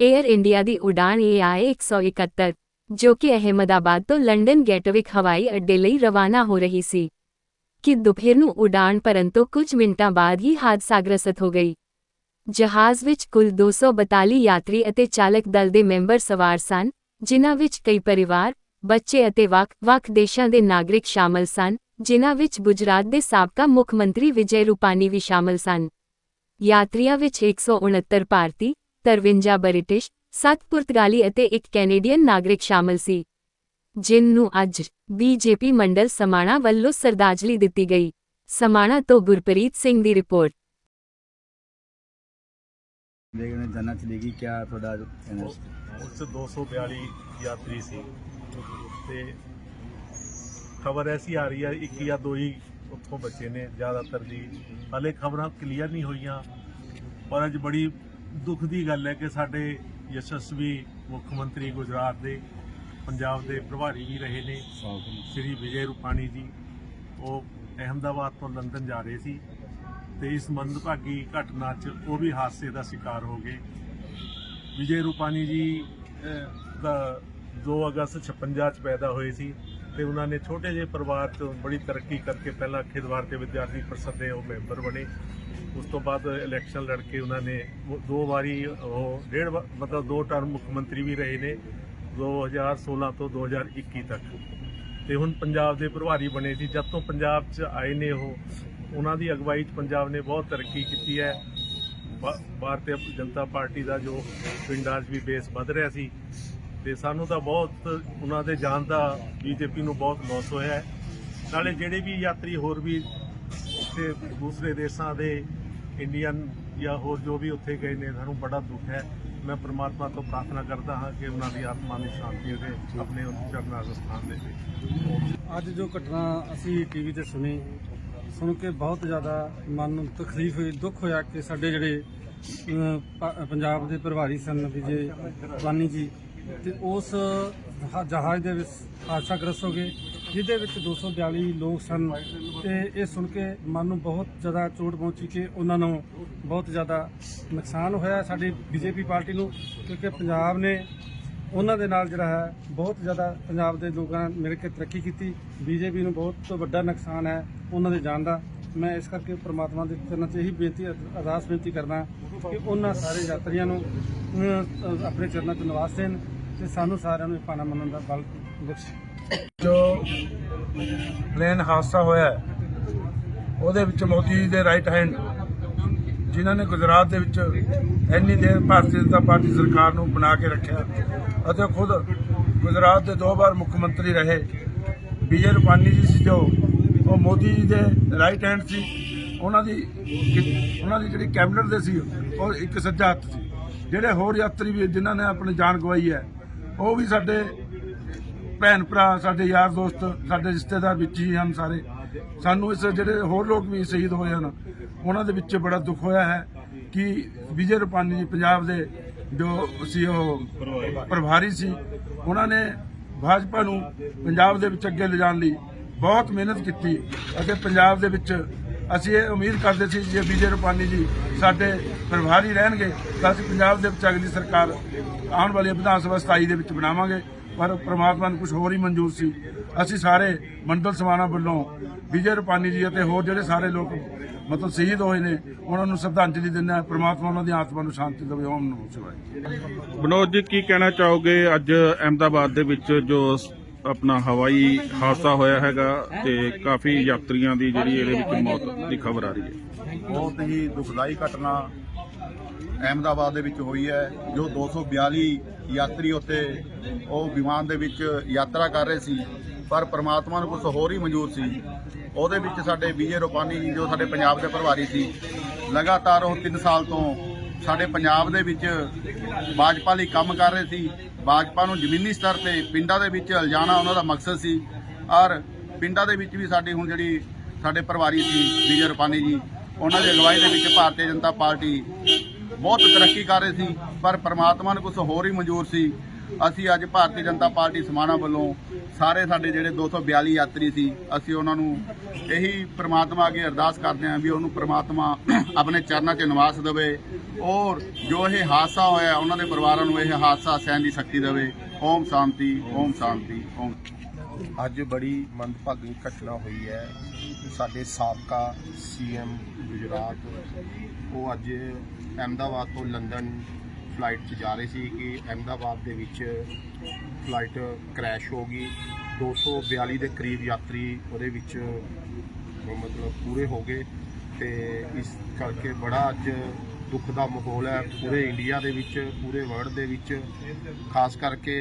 Air India ਦੀ ਉਡਾਨ AI 171 ਜੋ ਕਿ ਅਹਿਮਦਾਬਾਦ ਤੋਂ ਲੰਡਨ ਗੈਟਵਿਕ ਹਵਾਈ ਅੱਡੇ ਲਈ ਰਵਾਨਾ ਹੋ ਰਹੀ ਸੀ, ਕਿ ਦੁਪਹਿਰ ਨੂੰ ਉਡਾਨ ਭਰਨ ਤੋਂ ਕੁਝ ਮਿੰਟਾਂ ਬਾਅਦ ਹੀ ਹਾਦਸਾਗ੍ਰਸਤ ਹੋ ਗਈ। ਜਹਾਜ਼ ਵਿੱਚ ਕੁੱਲ 242 ਯਾਤਰੀ ਅਤੇ ਚਾਲਕ ਦਲ ਦੇ ਮੈਂਬਰ ਸਵਾਰ ਸਨ, ਜਿਨ੍ਹਾਂ ਵਿੱਚ ਕਈ ਪਰਿਵਾਰ, ਬੱਚੇ ਅਤੇ ਵੱਖ-ਵੱਖ ਦੇਸ਼ਾਂ ਦੇ ਨਾਗਰਿਕ ਸ਼ਾਮਲ ਸਨ, ਜਿਨ੍ਹਾਂ ਵਿੱਚ ਗੁਜਰਾਤ ਦੇ ਸਾਬਕਾ ਮੁੱਖ ਮੰਤਰੀ ਵਿਜੇ ਰੂਪਾਨੀ ਵੀ ਸ਼ਾਮਲ ਸਨ। ਯਾਤਰੀਆਂ ਵਿੱਚ 169 ਭਾਰਤੀ 53 ਬ੍ਰਿਟਿਸ਼ 7 ਪੁਰਤਗਾਲੀ ਅਤੇ ਇੱਕ ਕੈਨੇਡੀਅਨ ਨਾਗਰਿਕ ਸ਼ਾਮਲ ਸੀ ਜਿਨ ਨੂੰ ਅੱਜ ਬੀਜੇਪੀ ਮੰਡਲ ਸਮਾਣਾ ਵੱਲੋਂ ਸਰਦਾਜਲੀ ਦਿੱਤੀ ਗਈ। ਸਮਾਣਾ ਤੋਂ ਗੁਰਪ੍ਰੀਤ ਸਿੰਘ ਦੀ ਰਿਪੋਰਟ? ਉਸ 'ਚ 242 ਯਾਤਰੀ ਸੀ। ਤੇ ਖਬਰ ਐਸੀ ਆ ਰਹੀ ਹੈ ਇੱਕ ਜਾਂ ਦੋ ਹੀ ਉੱਥੋਂ ਬਚੇ ਨੇ ਜ਼ਿਆਦਾਤਰ ਦੀ। ਹਲੇ ਖਬਰਾਂ ਕਲੀਅਰ ਨਹੀਂ ਹੋਈਆਂ ਪਰ ਅੱਜ ਬੜੀ ਦੁੱਖ ਦੀ ਗੱਲ ਹੈ ਕਿ ਸਾਡੇ ਯਸ਼ਸਵੀ ਮੁੱਖ ਮੰਤਰੀ ਗੁਜਰਾਤ ਦੇ ਪੰਜਾਬ ਦੇ ਪ੍ਰਭਾਰੀ ਵੀ ਰਹੇ ਨੇ। ਸ਼੍ਰੀ ਵਿਜੇ ਰੂਪਾਣੀ ਜੀ ਉਹ ਅਹਿਮਦਾਬਾਦ ਤੋਂ ਲੰਡਨ ਜਾ ਰਹੇ ਸੀ ਤੇ ਇਸ ਮੰਦਭਾਗੀ ਘਟਨਾ 'ਚ ਉਹ ਵੀ ਹਾਦਸੇ ਦਾ ਸ਼ਿਕਾਰ ਹੋ ਗਏ। ਵਿਜੇ ਰੂਪਾਣੀ ਜੀ ਅਹ, ਦਾ 2 ਅਗਸਤ 56 ਚ ਪੈਦਾ ਹੋਏ ਸੀ ਤੇ ਉਹਨਾਂ ਨੇ ਛੋਟੇ ਜਿਹੇ ਪਰਿਵਾਰ ਤੋਂ ਬੜੀ ਤਰੱਕੀ ਕਰਕੇ ਪਹਿਲਾਂ ਖਿਦਵਾਰ ਦੇ ਵਿਦਿਆਰਥੀ ਪਰਿਸ਼ਦ ਦੇ ਉਹ ਮੈਂਬਰ ਬਣੇ। ਉਸ ਤੋਂ ਬਾਅਦ ਇਲੈਕਸ਼ਨ ਲੜ ਕੇ ਉਹਨਾਂ ਨੇ ਦੋ ਵਾਰੀ ਉਹ ਡੇਢ ਵਾ- ਮਤਲਬ ਦੋ ਟਰਮ ਮੁੱਖ ਮੰਤਰੀ ਵੀ ਰਹੇ ਨੇ 2016 ਤੋਂ 2021 ਤੱਕ। ਤੇ ਹੁਣ ਪੰਜਾਬ ਦੇ ਪ੍ਰਭਾਰੀ ਬਣੇ ਸੀ। ਜਦ ਤੋਂ ਪੰਜਾਬ 'ਚ ਆਏ ਨੇ ਉਹ, ਉਹਨਾਂ ਦੀ ਅਗਵਾਈ 'ਚ ਪੰਜਾਬ ਨੇ ਬਹੁਤ ਤਰੱਕੀ ਕੀਤੀ ਹੈ। ਭਾ- ਭਾਰਤੀ ਜਨਤਾ ਪਾਰਟੀ ਦਾ ਜੋ ਪਿੰਡਾਂ 'ਚ ਵੀ ਬੇਸ ਵੱਧ ਰਿਹਾ ਸੀ। ਤੇ ਸਾਨੂੰ ਤਾਂ ਬਹੁਤ ਉਹਨਾਂ ਦੇ ਜਾਣ ਦਾ ਬੀਜੇਪੀ ਨੂੰ ਬਹੁਤ ਲੋਸ ਹੋਇਆ ਹੈ। ਨਾਲੇ ਜਿਹੜੇ ਵੀ ਯਾਤਰੀ ਹੋਰ ਵੀ ਤੇ ਦੂਸਰੇ ਦੇਸ਼ਾਂ ਦੇ ਇੰਡੀਅਨ ਜਾਂ ਹੋਰ ਜੋ ਵੀ ਉੱਥੇ ਗਏ ਨੇ, ਸਾਨੂੰ ਬੜਾ ਦੁੱਖ ਹੈ। ਮੈਂ ਪ੍ਰਮਾਤਮਾ ਤੋਂ ਪ੍ਰਾਰਥਨਾ ਕਰਦਾ ਹਾਂ ਕਿ ਉਹਨਾਂ ਦੀ ਆਤਮਾ ਨੂੰ ਸ਼ਾਂਤੀ ਦੇ ਆਪਣੇ ਚਰਨਾਂ ਸਥਾਨ ਦੇ ਵਿੱਚ। ਅੱਜ ਜੋ ਘਟਨਾ ਅਸੀਂ ਟੀਵੀ ਤੇ ਸੁਣੀ, ਸੁਣ ਕੇ ਬਹੁਤ ਜ਼ਿਆਦਾ ਮਨ ਨੂੰ ਤਕਲੀਫ ਹੋਈ, ਦੁੱਖ ਹੋਇਆ ਕਿ ਸਾਡੇ ਜਿਹੜੇ ਪੰਜਾਬ ਦੇ ਪ੍ਰਭਾਰੀ ਸਨ ਵਿਜੇ ਵਾਨੀ ਜੀ, ਤੇ ਉਸ ਜਹਾਜ਼ ਦੇ ਵਿੱਚ ਹਾਦਸਾਗ੍ਰਸਤ ਹੋ ਗਏ। ਜਿਹਦੇ ਵਿੱਚ 242 ਲੋਕ ਸਨ ਤੇ ਇਹ ਸੁਣ ਕੇ ਮਨ ਨੂੰ ਬਹੁਤ ਜ਼ਿਆਦਾ ਚੋਟ ਪਹੁੰਚੀ ਕਿ ਉਹਨਾਂ ਨੂੰ ਬਹੁਤ ਜ਼ਿਆਦਾ ਨੁਕਸਾਨ ਹੋਇਆ ਸਾਡੀ ਬੀਜੇਪੀ ਪਾਰਟੀ ਨੂੰ, ਕਿਉਂਕਿ ਪੰਜਾਬ ਨੇ ਉਹਨਾਂ ਦੇ ਨਾਲ ਜਿਹੜਾ ਹੈ, ਬਹੁਤ ਜ਼ਿਆਦਾ ਪੰਜਾਬ ਦੇ ਲੋਕਾਂ ਨੇ ਮਿਲ ਕੇ ਤਰੱਕੀ ਕੀਤੀ। ਬੀਜੇਪੀ ਨੂੰ ਬਹੁਤ ਵੱਡਾ ਨੁਕਸਾਨ ਹੈ ਉਹਨਾਂ ਦੇ ਜਾਣ ਦਾ। ਮੈਂ ਇਸ ਕਰਕੇ ਪ੍ਰਮਾਤਮਾ ਦੇ ਚਰਨਾਂ 'ਚ ਇਹੀ ਬੇਨਤੀ, ਅਰਦਾਸ ਬੇਨਤੀ ਕਰਦਾ ਕਿ ਉਹਨਾਂ ਸਾਰੇ ਯਾਤਰੀਆਂ ਨੂੰ ਆਪਣੇ ਚਰਨਾਂ 'ਚ ਨਿਵਾਸ ਦੇਣ ਤੇ ਸਾਨੂੰ ਸਾਰਿਆਂ ਨੂੰ ਇਹ ਪਾਣਾ ਮੰਨਣ ਦਾ ਬਲ ਬਖਸ਼ੇ। ਜੋ ਪਲੇਨ ਹਾਦਸਾ ਹੋਇਆ ਉਹਦੇ ਵਿੱਚ ਮੋਦੀ ਜੀ ਦੇ ਰਾਈਟ ਹੈਂਡ ਜਿਨ੍ਹਾਂ ਨੇ ਗੁਜਰਾਤ ਦੇ ਵਿੱਚ ਇੰਨੀ ਦੇਰ ਭਾਰਤੀ ਜਨਤਾ ਪਾਰਟੀ ਸਰਕਾਰ ਨੂੰ ਬਣਾ ਕੇ ਰੱਖਿਆ ਅਤੇ ਖੁਦ ਗੁਜਰਾਤ ਦੇ ਦੋ ਵਾਰ ਮੁੱਖ ਮੰਤਰੀ ਰਹੇ। ਵਿਜੇ ਰੂਪਾਨੀ ਜੀ ਸੀ ਜੋ ਉਹ ਮੋਦੀ ਜੀ ਦੇ ਰਾਈਟ ਹੈਂਡ ਸੀ। ਉਹਨਾਂ ਦੀ ਉਹਨਾਂ ਦੀ ਜਿਹੜੀ ਕੈਬਨਿਟ ਦੇ ਸੀ, ਉਹ ਇੱਕ ਸੱਜਾ ਹੱਥ ਸੀ। ਜਿਹੜੇ ਹੋਰ ਯਾਤਰੀ ਵੀ ਜਿਨ੍ਹਾਂ ਨੇ ਆਪਣੀ ਜਾਨ ਗਵਾਈ ਹੈ, ਉਹ ਵੀ ਸਾਡੇ ਭੈਣ ਭਰਾ, ਸਾਡੇ ਯਾਰ ਦੋਸਤ, ਸਾਡੇ ਰਿਸ਼ਤੇਦਾਰ ਵਿੱਚ ਹੀ ਹਨ ਸਾਰੇ। ਸਾਨੂੰ ਇਸ ਜਿਹੜੇ ਹੋਰ ਲੋਕ ਵੀ ਸ਼ਹੀਦ ਹੋਏ ਹਨ, ਉਹਨਾਂ ਦੇ ਵਿੱਚ ਬੜਾ ਦੁੱਖ ਹੋਇਆ ਹੈ ਕਿ ਵਿਜੇ ਰੁਪਾਨੀ ਜੀ ਪੰਜਾਬ ਦੇ ਜੋ ਸੀ ਉਹ ਪ੍ਰਭਾਰੀ ਸੀ, ਉਹਨਾਂ ਨੇ ਭਾਜਪਾ ਨੂੰ ਪੰਜਾਬ ਦੇ ਵਿੱਚ ਅੱਗੇ ਲਿਜਾਣ ਲਈ ਬਹੁਤ ਮਿਹਨਤ ਕੀਤੀ ਅਤੇ ਪੰਜਾਬ ਦੇ ਵਿੱਚ ਅਸੀਂ ਇਹ ਉਮੀਦ ਕਰਦੇ ਸੀ ਜੇ ਵਿਜੇ ਰੁਪਾਨੀ ਜੀ ਸਾਡੇ ਪ੍ਰਭਾਰੀ ਰਹਿਣਗੇ, ਤਾਂ ਅਸੀਂ ਪੰਜਾਬ ਦੇ ਵਿੱਚ ਅਗਲੀ ਸਰਕਾਰ ਆਉਣ ਵਾਲੀ ਵਿਧਾਨ ਸਭਾ 27 ਦੇ ਵਿੱਚ ਬਣਾਵਾਂਗੇ। ਪਰ ਪ੍ਰਮਾਤਮਾ ਨੂੰ ਕੁਝ ਹੋਰ ਹੀ ਮਨਜ਼ੂਰ ਸੀ। ਅਸੀਂ ਸਾਰੇ ਮੰਡਲ ਸਮਾਣਾ ਵੱਲੋਂ ਵਿਜੇ ਰੂਪਾਨੀ ਜੀ ਅਤੇ ਹੋਰ ਜਿਹੜੇ ਸਾਰੇ ਲੋਕ ਮਤਲਬ ਸ਼ਹੀਦ ਹੋਏ ਨੇ ਉਹਨਾਂ ਨੂੰ ਸ਼ਰਧਾਂਜਲੀ ਦਿੰਦੇ ਹਾਂ। ਪ੍ਰਮਾਤਮਾ ਉਹਨਾਂ ਦੀ ਆਤਮਾ ਨੂੰ ਸ਼ਾਂਤੀ ਦੇਵੇ। ਓਮ ਨਮੋ ਸ਼ਿਵਾਏ। ਬਨੋਦ ਜੀ ਕੀ ਕਹਿਣਾ ਚਾਹੋਗੇ? ਅੱਜ ਅਹਿਮਦਾਬਾਦ ਦੇ ਵਿੱਚ ਜੋ ਆਪਣਾ ਹਵਾਈ ਹਾਦਸਾ ਹੋਇਆ ਹੈਗਾ ਤੇ ਕਾਫੀ ਯਾਤਰੀਆਂ ਦੀ ਜਿਹੜੀ ਇਹਦੇ ਵਿੱਚ ਮੌਤ ਦੀ ਖਬਰ ਆ ਰਹੀ ਹੈ। ਬਹੁਤ ਹੀ ਦੁਖਦਾਈ ਘਟਨਾ ਅਹਿਮਦਾਬਾਦ ਦੇ ਵਿੱਚ ਹੋਈ ਹੈ, ਜੋ 242 ਯਾਤਰੀ ਉੱਤੇ ਉਹ ਵਿਮਾਨ ਦੇ ਵਿੱਚ ਯਾਤਰਾ ਕਰ ਰਹੇ ਸੀ, ਪਰ ਪ੍ਰਮਾਤਮਾ ਨੂੰ ਕੁਝ ਹੋਰ ਹੀ ਮਨਜ਼ੂਰ ਸੀ। ਉਹਦੇ ਵਿੱਚ ਸਾਡੇ ਵਿਜੇ ਰੂਪਾਨੀ ਜੀ, ਜੋ ਸਾਡੇ ਪੰਜਾਬ ਦੇ ਪ੍ਰਭਾਰੀ ਸੀ, ਲਗਾਤਾਰ ਉਹ 3 ਸਾਲ ਤੋਂ ਸਾਡੇ ਪੰਜਾਬ ਦੇ ਵਿੱਚ ਭਾਜਪਾ ਲਈ ਕੰਮ ਕਰ ਰਹੇ ਸੀ। ਭਾਜਪਾ ਨੂੰ ਜ਼ਮੀਨੀ ਸਤਰ ਤੇ ਪਿੰਡਾਂ ਦੇ ਵਿੱਚ ਲਿਜਾਣਾ ਉਹਨਾਂ ਦਾ ਮਕਸਦ ਸੀ। ਔਰ ਪਿੰਡਾਂ ਦੇ ਵਿੱਚ ਵੀ ਸਾਡੀ ਹੁਣ ਜਿਹੜੀ ਸਾਡੇ ਪ੍ਰਭਾਰੀ ਸੀ ਵਿਜੇ ਰੁਪਾਨੀ ਜੀ, ਉਹਨਾਂ ਦੀ ਅਗਵਾਈ ਦੇ ਵਿੱਚ ਭਾਰਤੀ ਜਨਤਾ ਪਾਰਟੀ ਬਹੁਤ ਤਰੱਕੀ ਕਰ ਰਹੀ ਸੀ ਪਰ ਪ੍ਰਮਾਤਮਾ ਨੂੰ ਕੁਝ ਹੋਰ ਹੀ ਮਨਜ਼ੂਰ ਸੀ। ਅਸੀਂ ਅੱਜ ਭਾਰਤੀ ਜਨਤਾ ਪਾਰਟੀ ਸਮਾਣਾ ਵੱਲੋਂ ਸਾਰੇ ਸਾਡੇ ਜਿਹੜੇ 242 ਯਾਤਰੀ ਸੀ ਅਸੀਂ ਉਹਨਾਂ ਨੂੰ ਇਹੀ ਪ੍ਰਮਾਤਮਾ ਅੱਗੇ ਅਰਦਾਸ ਕਰਦੇ ਹਾਂ ਵੀ ਉਹਨੂੰ ਪ੍ਰਮਾਤਮਾ ਆਪਣੇ ਚਰਨਾਂ 'ਚ ਨਿਵਾਸ ਦੇਵੇ ਔਰ ਜੋ ਇਹ ਹਾਦਸਾ ਹੋਇਆ ਉਹਨਾਂ ਦੇ ਪਰਿਵਾਰਾਂ ਨੂੰ ਇਹ ਹਾਦਸਾ ਸਹਿਣ ਦੀ ਸ਼ਕਤੀ ਦੇਵੇ। ਓਮ ਸ਼ਾਂਤੀ ਓਮ ਸ਼ਾਂਤੀ ਓਮ ਅੱਜ ਬੜੀ ਮੰਦਭਾਗੀ ਘਟਨਾ ਹੋਈ ਹੈ। ਸਾਡੇ ਸਾਬਕਾ ਸੀਐਮ ਗੁਜਰਾਤ, ਉਹ ਅੱਜ ਅਹਿਮਦਾਬਾਦ ਤੋਂ ਲੰਡਨ ਫਲਾਈਟ 'ਚ ਜਾ ਰਹੇ ਸੀ ਕਿ ਅਹਿਮਦਾਬਾਦ ਦੇ ਵਿੱਚ ਫਲਾਈਟ ਕ੍ਰੈਸ਼ ਹੋ ਗਈ। 242 ਦੇ ਕਰੀਬ ਯਾਤਰੀ ਉਹਦੇ ਵਿੱਚ ਮਤਲਬ ਪੂਰੇ ਹੋ ਗਏ ਤੇ ਇਸ ਕਰਕੇ ਬੜਾ ਅੱਜ ਦੁੱਖ ਦਾ ਮਾਹੌਲ ਹੈ। ਪੂਰੇ ਇੰਡੀਆ ਦੇ ਵਿੱਚ, ਪੂਰੇ ਵਰਲਡ ਦੇ ਵਿੱਚ, ਖਾਸ ਕਰਕੇ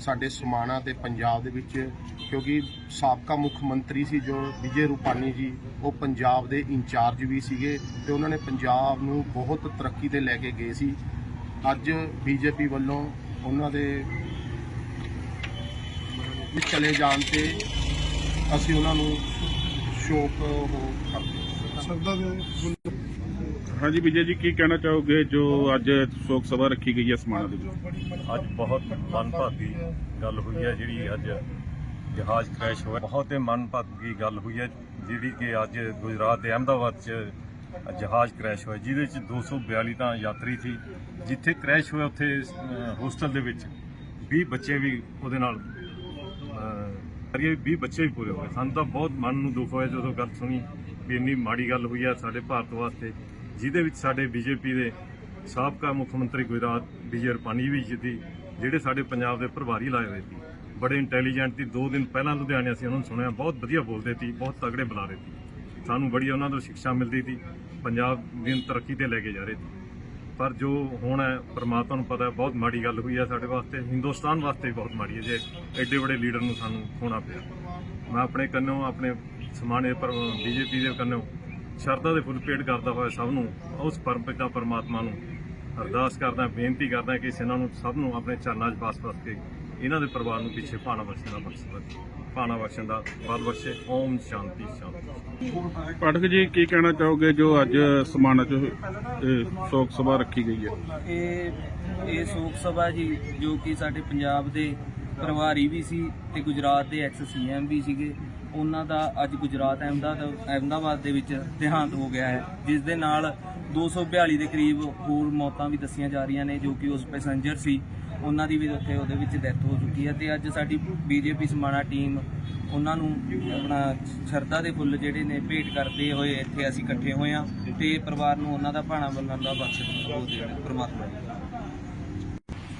ਸਾਡੇ ਸਮਾਣਾ ਤੇ ਪੰਜਾਬ ਦੇ ਵਿੱਚ, ਕਿਉਂਕਿ ਸਾਬਕਾ ਮੁੱਖ ਮੰਤਰੀ ਸੀ ਜੋ ਵਿਜੇ ਰੂਪਾਨੀ ਜੀ, ਉਹ ਪੰਜਾਬ ਦੇ ਇੰਚਾਰਜ ਵੀ ਸੀਗੇ ਤੇ ਉਹਨਾਂ ਨੇ ਪੰਜਾਬ ਨੂੰ ਬਹੁਤ ਤਰੱਕੀ ਤੇ ਲੈ ਕੇ ਗਏ ਸੀ। ਅੱਜ ਬੀਜੇਪੀ ਵੱਲੋਂ ਉਹਨਾਂ ਦੇ ਚਲੇ ਜਾਣ ਤੇ ਅਸੀਂ ਉਹਨਾਂ ਨੂੰ ਸ਼ੋਕ ਉਹ ਕਰਦੇ ਹਾਂਜੀ, ਵਿਜੇ ਜੀ, ਕੀ ਕਹਿਣਾ ਚਾਹੋਗੇ ਜੋ ਅੱਜ ਸ਼ੋਕ ਸਭਾ ਰੱਖੀ ਗਈ ਹੈ ਸਮਾਣਾ ਦੇ ਵਿੱਚ? ਅੱਜ ਬਹੁਤ ਮਨਭਾਗੀ ਗੱਲ ਹੋਈ ਹੈ ਜਿਹੜੀ ਅੱਜ ਜਹਾਜ਼ ਕ੍ਰੈਸ਼ ਹੋਇਆ। ਬਹੁਤ ਹੀ ਮਨਭਾਗੀ ਗੱਲ ਹੋਈ ਹੈ, ਜਿਹੜੀ ਕਿ ਅੱਜ ਗੁਜਰਾਤ ਦੇ ਅਹਿਮਦਾਬਾਦ 'ਚ ਜਹਾਜ਼ ਕ੍ਰੈਸ਼ ਹੋਇਆ, ਜਿਹਦੇ 'ਚ 242 ਤਾਂ ਯਾਤਰੀ ਸੀ। ਜਿੱਥੇ ਕ੍ਰੈਸ਼ ਹੋਇਆ, ਉੱਥੇ ਹੋਸਟਲ ਦੇ ਵਿੱਚ 20 ਬੱਚੇ ਵੀ ਉਹਦੇ ਨਾਲ ਕਰੀਏ 20 ਬੱਚੇ ਵੀ ਪੂਰੇ ਹੋਏ ਸਾਨੂੰ ਤਾਂ ਬਹੁਤ ਮਨ ਨੂੰ ਦੁੱਖ ਹੋਇਆ ਜਦੋਂ ਗੱਲ ਸੁਣੀ ਵੀ ਇੰਨੀ ਮਾੜੀ ਗੱਲ ਹੋਈ ਹੈ ਸਾਡੇ ਭਾਰਤ ਵਾਸਤੇ, ਜਿਹਦੇ ਵਿੱਚ ਸਾਡੇ ਬੀਜੇਪੀ ਦੇ ਸਾਬਕਾ ਮੁੱਖ ਮੰਤਰੀ ਗੁਜਰਾਤ ਵਿਜੇ ਰੂਪਾਨੀ ਵੀ ਸੀ ਜਿਹੜੇ ਸਾਡੇ ਪੰਜਾਬ ਦੇ ਪ੍ਰਭਾਰੀ ਲਾਏ ਹੋਏ ਸੀ। ਬੜੇ ਇੰਟੈਲੀਜੈਂਟ ਸੀ। ਦੋ ਦਿਨ ਪਹਿਲਾਂ ਲੁਧਿਆਣੇ ਅਸੀਂ ਉਹਨਾਂ ਨੂੰ ਸੁਣਿਆ, ਬਹੁਤ ਵਧੀਆ ਬੋਲਦੇ ਸੀ, ਬਹੁਤ ਤਗੜੇ ਬੁਲਾ ਰਹੇ ਸੀ। ਸਾਨੂੰ ਬੜੀ ਉਹਨਾਂ ਤੋਂ ਸਿੱਖਿਆ ਮਿਲਦੀ ਸੀ। ਪੰਜਾਬ ਦੀ ਤਰੱਕੀ ਤੇ ਲੈ ਕੇ ਜਾ ਰਹੇ ਸੀ। ਪਰ ਜੋ ਹੁਣ ਹੈ, ਪਰਮਾਤਮਾ ਨੂੰ ਪਤਾ ਹੈ, ਬਹੁਤ ਮਾੜੀ ਗੱਲ ਹੋਈ ਹੈ ਸਾਡੇ ਵਾਸਤੇ। ਹਿੰਦੁਸਤਾਨ ਵਾਸਤੇ ਵੀ ਬਹੁਤ ਮਾੜੀ ਹੈ ਜੇ ਐਡੇ ਵੱਡੇ ਲੀਡਰ ਨੂੰ ਸਾਨੂੰ ਖੋਣਾ ਪਿਆ। ਮੈਂ ਆਪਣੇ ਕੰਨੋਂ ਆਪਣੇ ਸਮਾਣੇ ਪਰ ਬੀਜੇਪੀ ਦੇ ਕੰਨੋਂ ਸ਼ਰਧਾ ਦੇ ਫੁੱਲ ਭੇਟ ਕਰਦਾ ਹੋਇਆ ਸਭ ਨੂੰ, ਉਸ ਪਰਮ ਪਿਤਾ ਪਰਮਾਤਮਾ ਨੂੰ ਅਰਦਾਸ ਕਰਦਾ ਬੇਨਤੀ ਕਰਦਾ ਕਿ ਇਹਨਾਂ ਨੂੰ ਸਭ ਨੂੰ ਆਪਣੇ ਚਰਨਾਂ 'ਚ ਬਸ ਬਸ ਕੇ ਇਹਨਾਂ ਦੇ ਪਰਿਵਾਰ ਨੂੰ ਪਿੱਛੇ ਭਾਣਾ ਬਖਸ਼ਣ ਦਾ ਬਖਸ਼ ਭਾਣਾ ਬਖਸ਼ਣ ਦਾ ਬਾਦ ਬਖਸ਼ੇ। ਓਮ ਸ਼ਾਂਤੀ ਸ਼ਾਂਤੀ। ਪਾਠਕ ਜੀ ਕੀ ਕਹਿਣਾ ਚਾਹੋਗੇ ਜੋ ਅੱਜ ਸਮਾਣਾ 'ਚ ਇਹ ਸ਼ੋਕ ਸਭਾ ਰੱਖੀ ਗਈ ਹੈ? ਇਹ ਇਹ ਸ਼ੋਕ ਸਭਾ ਜੀ ਜੋ ਕਿ ਸਾਡੇ ਪੰਜਾਬ ਦੇ ਪ੍ਰਭਾਰੀ ਵੀ ਸੀ ਤੇ ਗੁਜਰਾਤ ਦੇ ਐਕਸ ਸੀਐਮ ਵੀ ਸੀਗੇ। ਉਹਨਾਂ ਦਾ ਅੱਜ ਗੁਜਰਾਤ ਅਹਿਮਦਾਬਾਦ ਅਹਿਮਦਾਬਾਦ ਦੇ ਵਿੱਚ ਦੇਹਾਂਤ ਹੋ ਗਿਆ ਹੈ ਜਿਸ ਦੇ ਨਾਲ 242 ਦੇ ਕਰੀਬ ਹੋਰ ਮੌਤਾਂ ਵੀ ਦੱਸੀਆਂ ਜਾ ਰਹੀਆਂ ਨੇ ਜੋ ਕਿ ਉਸ ਪੈਸੇਂਜਰ ਸੀ ਉਹਨਾਂ ਦੀ ਵੀ ਉੱਥੇ ਉਹਦੇ ਵਿੱਚ ਡੈਥ ਹੋ ਚੁੱਕੀ ਹੈ ਤੇ ਅੱਜ ਸਾਡੀ ਬੀਜੇਪੀ ਸਮਾਣਾ ਟੀਮ ਉਹਨਾਂ ਨੂੰ ਆਪਣਾ ਸ਼ਰਧਾ ਦੇ ਫੁੱਲ ਜਿਹੜੇ ਨੇ ਭੇਟ ਕਰਦੇ ਹੋਏ ਇੱਥੇ ਅਸੀਂ ਇਕੱਠੇ ਹੋਏ ਆ ਤੇ ਪਰਿਵਾਰ ਨੂੰ ਉਹਨਾਂ ਦਾ ਭਾਣਾ ਬੰਨਣ ਦਾ ਬਖਸ਼ ਉਹ ਦੇਣ ਪ੍ਰਮਾਤਮਾ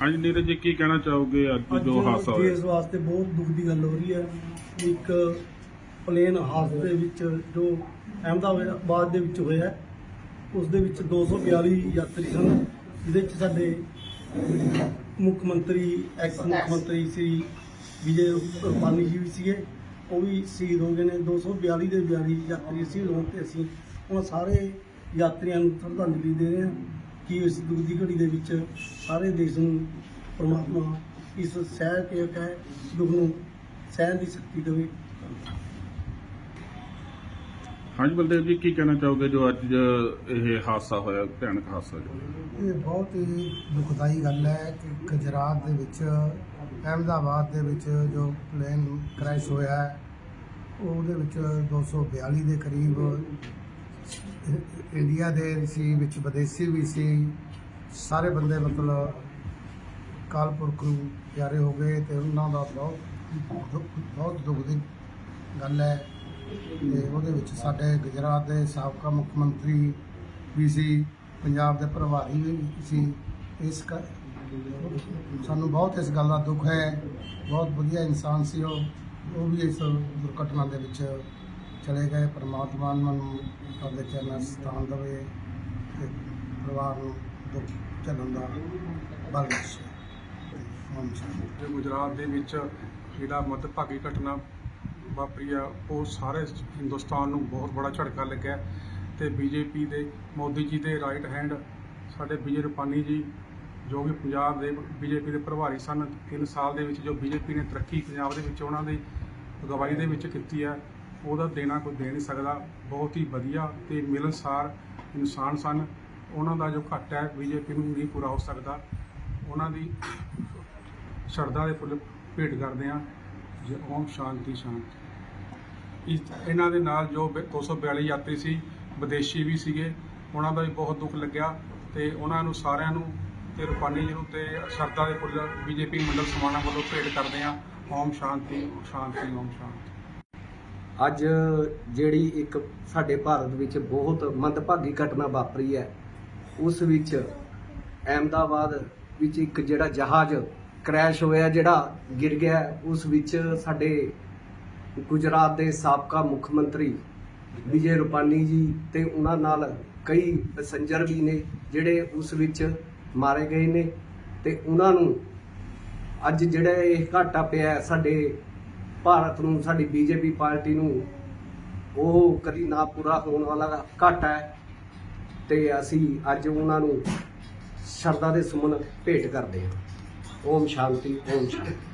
ਹਾਂਜੀ ਨੀਰਜ ਜੀ ਕੀ ਕਹਿਣਾ ਚਾਹੋਗੇ ਅੱਜ ਜੋ ਹਾਦਸਾ ਹੋਇਆ? ਦੇਸ਼ ਵਾਸਤੇ ਬਹੁਤ ਦੁੱਖ ਦੀ ਗੱਲ ਹੋ ਰਹੀ ਹੈ। ਇੱਕ ਪਲੇਨ ਹਾਦਸੇ ਦੇ ਵਿੱਚ ਜੋ ਅਹਿਮਦਾਬਾਦ ਦੇ ਵਿੱਚ ਹੋਇਆ, ਉਸ ਦੇ ਵਿੱਚ 242 ਯਾਤਰੀ ਸਨ, ਜਿਹਦੇ ਵਿੱਚ ਸਾਡੇ ਮੁੱਖ ਮੰਤਰੀ, ਐਕਸ ਮੁੱਖ ਮੰਤਰੀ ਸ਼੍ਰੀ ਵਿਜੇ ਰੂਪਾਨੀ ਜੀ ਵੀ ਸੀਗੇ, ਉਹ ਵੀ ਸ਼ਹੀਦ ਹੋ ਗਏ ਨੇ। 242 ਦੇ 42 ਯਾਤਰੀ ਸ਼ਹੀਦ ਹੋਣ ਤੇ ਅਸੀਂ ਉਹਨਾਂ ਸਾਰੇ ਯਾਤਰੀਆਂ ਨੂੰ ਸ਼ਰਧਾਂਜਲੀ ਦੇ ਰਹੇ ਹਾਂ ਕਿ ਇਸ ਦੁੱਖ ਦੀ ਘੜੀ ਦੇ ਵਿੱਚ ਸਾਰੇ ਦੇਸ਼ ਨੂੰ ਪਰਮਾਤਮਾ ਇਸ ਸਹਿ ਕੇ ਕਹੇ ਦੁੱਖ ਨੂੰ ਸਹਿਣ ਦੀ ਸ਼ਕਤੀ ਦੇਵੇ। ਹਾਂਜੀ ਬਲਦੇਵ ਜੀ, ਕੀ ਕਹਿਣਾ ਚਾਹੋਗੇ ਜੋ ਅੱਜ ਇਹ ਹਾਦਸਾ ਹੋਇਆ, ਭਿਆਨਕ ਹਾਦਸਾ ਜੋ? ਇਹ ਬਹੁਤ ਹੀ ਦੁਖਦਾਈ ਗੱਲ ਹੈ ਕਿ ਗੁਜਰਾਤ ਦੇ ਵਿੱਚ, ਅਹਿਮਦਾਬਾਦ ਦੇ ਵਿੱਚ ਜੋ ਪਲੇਨ ਕ੍ਰੈਸ਼ ਹੋਇਆ ਹੈ, ਉਹਦੇ ਵਿੱਚ 242 ਦੇ ਕਰੀਬ ਇੰਡੀਆ ਦੇ ਸੀ, ਵਿੱਚ ਵਿਦੇਸ਼ੀ ਵੀ ਸੀ। ਸਾਰੇ ਬੰਦੇ ਮਤਲਬ ਕਾਲਪੁਰਖ ਨੂੰ ਪਿਆਰੇ ਹੋ ਗਏ ਤੇ ਉਹਨਾਂ ਦਾ ਬਹੁਤ ਦੁੱਖ- ਬਹੁਤ ਦੁੱਖ ਦੀ ਗੱਲ ਹੈ। ਤੇ ਉਹਦੇ ਵਿੱਚ ਸਾਡੇ ਗੁਜਰਾਤ ਦੇ ਸਾਬਕਾ ਮੁੱਖ ਮੰਤਰੀ ਵੀ ਸੀ, ਪੰਜਾਬ ਦੇ ਪ੍ਰਭਾਰੀ ਵੀ ਸੀ। ਇਸ ਕਰ ਸਾਨੂੰ ਬਹੁਤ ਇਸ ਗੱਲ ਦਾ ਦੁੱਖ ਹੈ, ਬਹੁਤ ਵਧੀਆ ਇਨਸਾਨ ਸੀ ਉਹ। ਉਹ ਵੀ ਇਸ ਦੁਰਘਟਨਾ ਦੇ ਵਿੱਚ ਚਲੇ ਗਏ, ਪਰਮਾਤਮਾ ਉਹਨਾਂ ਨੂੰ ਆਪਣੇ ਚਰਨਾਂ 'ਚ ਸਥਾਨ ਦੇਵੇ ਤੇ ਪਰਿਵਾਰ ਨੂੰ ਦੁੱਖ ਝੱਲਣ ਦਾ ਬਲ ਬਖਸ਼ੇ। ਓਮ ਸ਼ਾਂਤੀ ਗੁਜਰਾਤ ਦੇ ਵਿੱਚ ਜਿਹੜਾ ਮੱਦਭਾਗੀ ਘਟਨਾ ਵਾਪਰੀ ਆ, ਉਹ ਸਾਰੇ ਹਿੰਦੁਸਤਾਨ ਨੂੰ ਬਹੁਤ ਬੜਾ ਝਟਕਾ ਲੱਗਿਆ। ਤੇ ਬੀਜੇਪੀ ਦੇ, ਮੋਦੀ ਜੀ ਦੇ ਰਾਈਟ ਹੈਂਡ ਸਾਡੇ ਵਿਜੇ ਰੂਪਾਨੀ ਜੀ, ਜੋ ਕਿ ਪੰਜਾਬ ਦੇ ਬੀਜੇਪੀ ਦੇ ਪ੍ਰਭਾਰੀ ਸਨ 3 ਸਾਲ ਦੇ ਵਿੱਚ ਜੋ ਬੀਜੇਪੀ ਨੇ ਤਰੱਕੀ ਪੰਜਾਬ ਦੇ ਵਿੱਚ ਉਹਨਾਂ ਦੀ ਅਗਵਾਈ ਦੇ ਵਿੱਚ ਕੀਤੀ ਹੈ ਉਹਦਾ ਦੇਣਾ ਕੋਈ ਦੇ ਨਹੀਂ ਸਕਦਾ। ਬਹੁਤ ਹੀ ਵਧੀਆ ਤੇ ਮਿਲਨਸਾਰ ਇਨਸਾਨ ਸਨ। ਉਹਨਾਂ ਦਾ ਜੋ ਘੱਟ ਹੈ, ਬੀਜੇਪੀ ਨੂੰ ਨਹੀਂ ਪੂਰਾ ਹੋ ਸਕਦਾ। ਉਹਨਾਂ ਦੀ ਸ਼ਰਧਾ ਦੇ ਫੁੱਲ ਭੇਟ ਕਰਦੇ ਹਾਂ ਜੇ ਓਮ ਸ਼ਾਂਤੀ ਸ਼ਾਂਤੀ। ਇਸ ਇਹਨਾਂ ਦੇ ਨਾਲ ਜੋ ਬ- 242 ਯਾਤਰੀ ਸੀ, ਵਿਦੇਸ਼ੀ ਵੀ ਸੀਗੇ, ਉਹਨਾਂ ਦਾ ਵੀ ਬਹੁਤ ਦੁੱਖ ਲੱਗਿਆ ਤੇ ਉਹਨਾਂ ਨੂੰ ਸਾਰਿਆਂ ਨੂੰ ਤੇ ਰੂਪਾਨੀ ਜੀ ਨੂੰ ਤੇ ਸ਼ਰਧਾ ਦੇ ਫੁੱਲ ਬੀਜੇਪੀ ਮੰਡਲ ਸਮਾਣਾ ਵੱਲੋਂ ਭੇਟ ਕਰਦੇ ਹਾਂ। ਓਮ ਸ਼ਾਂਤੀ ਸ਼ਾਂਤੀ, ਓਮ ਸ਼ਾਂਤੀ। ਅੱਜ ਜਿਹੜੀ ਇੱਕ ਸਾਡੇ ਭਾਰਤ ਵਿੱਚ ਬਹੁਤ ਮੰਦਭਾਗੀ ਘਟਨਾ ਵਾਪਰੀ ਹੈ, ਉਸ ਵਿੱਚ ਅਹਿਮਦਾਬਾਦ ਵਿੱਚ ਇੱਕ ਜਿਹੜਾ ਜਹਾਜ਼ ਕ੍ਰੈਸ਼ ਹੋਇਆ ਜਿਹੜਾ ਗਿਰ ਗਿਆ, ਉਸ ਵਿੱਚ ਸਾਡੇ ਗੁਜਰਾਤ ਦੇ ਸਾਬਕਾ ਮੁੱਖ ਮੰਤਰੀ ਵਿਜੇ ਰੂਪਾਨੀ ਜੀ ਤੇ ਉਹਨਾਂ ਨਾਲ ਕਈ ਪੈਸੰਜਰ ਵੀ ਨੇ, ਜਿਹੜੇ ਉਸ ਵਿੱਚ ਮਾਰੇ ਗਏ ਨੇ ਤੇ ਉਹਨਾਂ ਨੂੰ ਅੱਜ ਜਿਹੜਾ ਇਹ ਘਾਟਾ ਪਿਆ ਸਾਡੇ ਭਾਰਤ ਨੂੰ, ਸਾਡੀ ਬੀਜੇਪੀ ਪਾਰਟੀ ਨੂੰ, ਉਹ ਕਦੀ ਨਾ ਪੂਰਾ ਹੋਣ ਵਾਲਾ ਘਾਟਾ ਹੈ ਤੇ ਅਸੀਂ ਅੱਜ ਉਹਨਾਂ ਨੂੰ ਸ਼ਰਧਾ ਦੇ ਸੁਮਨ ਭੇਟ ਕਰਦੇ ਹਾਂ। ਓਮ ਸ਼ਾਂਤੀ ਓਮ ਸ਼ਾਂਤੀ